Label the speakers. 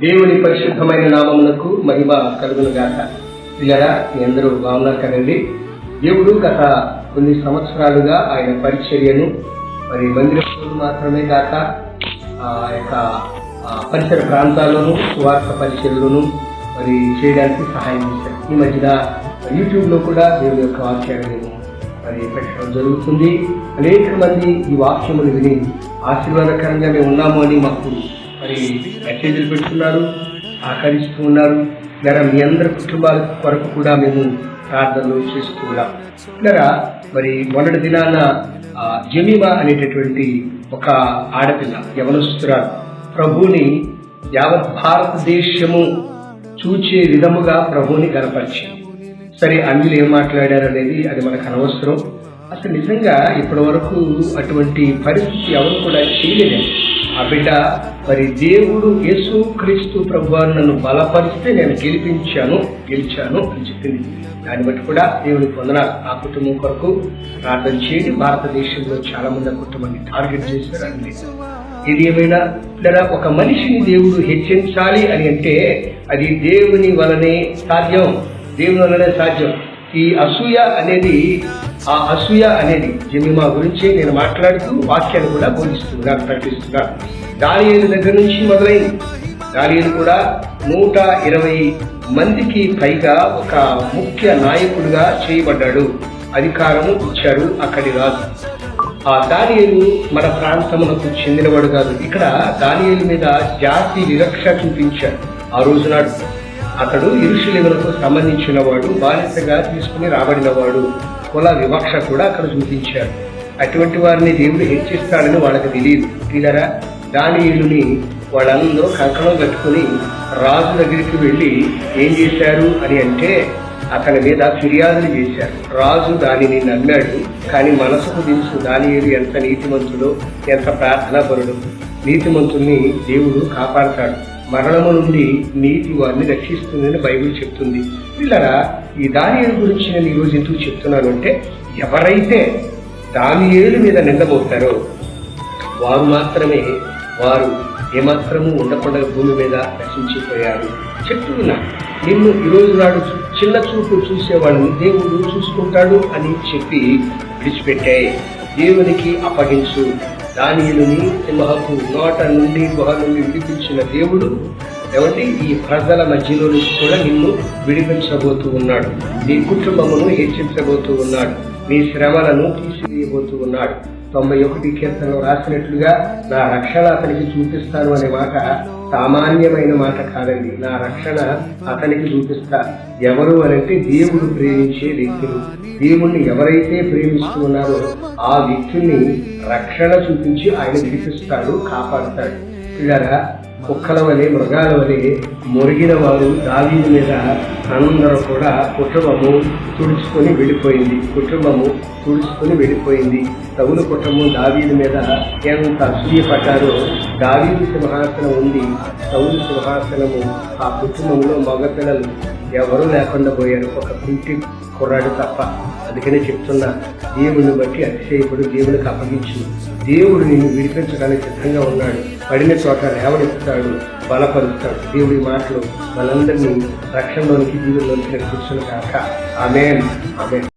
Speaker 1: దేవుని పరిశుద్ధమైన నామమునకు మహిమ కలుగునుగాక. పిల్లరా మీ అందరూ బాగున్నారు కదండి? దేవుడు గత కొన్ని సంవత్సరాలుగా ఆయన పరిచర్యను మరి మందిరంలో మాత్రమే కాక ఆ యొక్క పరిసర ప్రాంతాల్లోనూ సువార్త పరిచర్యలోను మరి చేయడానికి సహాయం చేశారు. ఈ మధ్యన యూట్యూబ్లో కూడా దేవుని యొక్క వాక్యాన్ని మరి పెట్టడం జరుగుతుంది. అనేక మంది ఈ వాక్యములు విని ఆశీర్వాదకరంగా మేము ఉన్నాము అని మాకు మరి మెసేజ్లు పెడుతున్నారు ఆకరిస్తూ ఉన్నారు. లేదా మీ అందరి కుటుంబాల కొరకు కూడా మేము ప్రార్థనలు చేస్తూ ఉన్నాం. ఇలా మరి మొన్నటి దినాన జమీమా అనేటటువంటి ఒక ఆడపిల్ల యవనస్తురాలు ప్రభుని యావత్ భారతదేశము చూచే విధముగా ప్రభుని కనపరిచింది సరే అన్యులు ఏం మాట్లాడారు అనేది అది మనకు అనవసరం. అసలు నిజంగా ఇప్పటి వరకు అటువంటి పరిస్థితి ఎవరు కూడా చేయలేదు ఆ బిడ్డ మరి దేవుడు యేసు క్రీస్తు ప్రభు నన్ను బలపరిస్తే నేను గెలిపించాను గెలిచాను అని చెప్పింది. దాన్ని బట్టి కూడా దేవుడి పొందనాలు ఆ కుటుంబం కొరకు ప్రార్థన చేయండి. భారతదేశంలో చాలా మంది ఆ కుటుంబాన్ని టార్గెట్ చేశారు ఇది ఏమైనా లేదా ఒక మనిషిని దేవుడు హెచ్చించాలి అని అంటే అది దేవుని వలనే సాధ్యం. దేవుని వలనే సాధ్యం. ఈ అసూయ అనేది ఆ అసూయ అనేది జమిమా గురించి నేను మాట్లాడుతూ వాక్యాన్ని కూడా బోధిస్తున్నాను ప్రకటిస్తున్నాను దానియేలు దగ్గర నుంచి మొదలైంది. దానియేలు కూడా నూట ఇరవై మందికి పైగా ఒక ముఖ్య నాయకుడిగా చేయబడ్డాడు. అధికారము ఇచ్చాడు అక్కడి రాజు. ఆ దానియేలు మన ప్రాంతమునకు చెందినవాడు కాదు. ఇక్కడ దానియేలు మీద జాతి వివక్ష చూపించాడు ఆ రోజు నాడు. అతడు ఇరుషులేములకు సంబంధించిన వాడు బాలిసగా తీసుకుని రాబడినవాడు. కుల వివక్ష కూడా అక్కడ చూపించాడు. అటువంటి వారిని దేవుడు హెచ్చిస్తాడని వాళ్ళకి తెలియదు. తీలరా దానియులుని వాళ్ళందరూ కంకణం కట్టుకుని రాజు దగ్గరికి వెళ్ళి ఏం చేశారు అని అంటే అతని మీద ఫిర్యాదులు చేశారు. రాజు దానిని నమ్మాడు కానీ మనసుకు తెలుసు దానియులు ఎంత నీతిమంతుడో ఎంత ప్రార్థనాపరుడు. నీతిమంతుల్ని దేవుడు కాపాడతాడు. మరణము నుండి నీతి వారిని రక్షిస్తుందని బైబిల్ చెప్తుంది. పిల్లరా ఈ దానియేలు గురించి నేను ఈరోజు ఎందుకు చెప్తున్నాను అంటే ఎవరైతే దానియేలు మీద నిండబోతారో వారు మాత్రమే వారు ఏమాత్రము ఉండకుండా భూమి మీద రక్షించిపోయారు చెప్తున్నా నిన్ను ఈరోజు నాడు చిన్న చూపు చూసేవాడిని దేవుడు చూసుకుంటాడు అని చెప్పి విడిచిపెట్టాయి దేవునికి అప్పగించు. దానియుని సింహపు నోట నుండి గుహ నుండి విడిపించిన దేవుడు ఏమంటే ఈ ప్రజల మధ్యలో నుంచి కూడా నిన్ను విడిపించబోతూ ఉన్నాడు. నీ కుటుంబమును హెచ్చించబోతూ ఉన్నాడు. నీ శ్రమలను తీసివేయబోతూ ఉన్నాడు. తొంభై ఒకటి కీర్తనలో రాసినట్లుగా నా రక్షణ అతనికి చూపిస్తాను అనే మాట సామాన్యమైన మాట కాదండి. నా రక్షణ అతనికి చూపిస్తా. ఎవరు అనంటే దేవుడు ప్రేమించే వ్యక్తులు. దేవుణ్ణి ఎవరైతే ప్రేమిస్తున్నారో ఆ వ్యక్తుల్ని రక్షణ చూపించి ఆయన విడిపిస్తాడు కాపాడుతాడు. పిల్లరా కుక్కల వలె మృగాల వలె మురిగిన వారు దావీదు మీద అందరూ కూడా కుటుంబము తుడుచుకొని వెళ్ళిపోయింది. కుటుంబము తుడుచుకొని వెళ్ళిపోయింది. తగులు కుటుంబం దావీదు మీద ఎంత అసూయపడ్డారో దావీదు సింహాసనం ఉంది. తగులు సింహాసనము ఆ కుటుంబంలో మగపిల్లలు ఎవరూ లేకుండా పోయారు. ఒక కుంటి కుర్రాడు తప్ప అందుకనే చెప్తున్నా దేవుని బట్టి అతిశయపడు దేవునికి అప్పగించు. దేవుడు నిన్ను విడిపించడానికి సిద్ధంగా ఉన్నాడు. పడిన చోట లేవనెత్తుతాడు బలపరుస్తాడు. దేవుడి మాటలు మనందరినీ రక్షణలోనికి జీవుల్లోనికి కూర్చుని కాక. ఆమె ఆమె